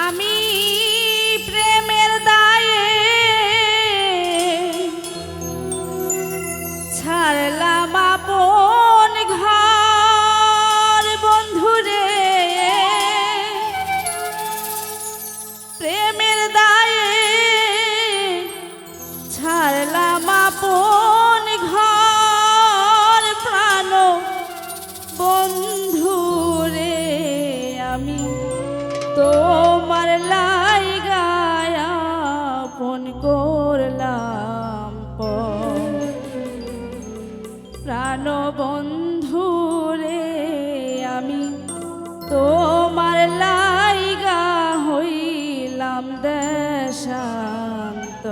আমি প্রাণ বন্ধুরে আমি তোমার লাইগা হইলাম দেশান্ত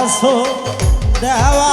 গেছো দেওয়া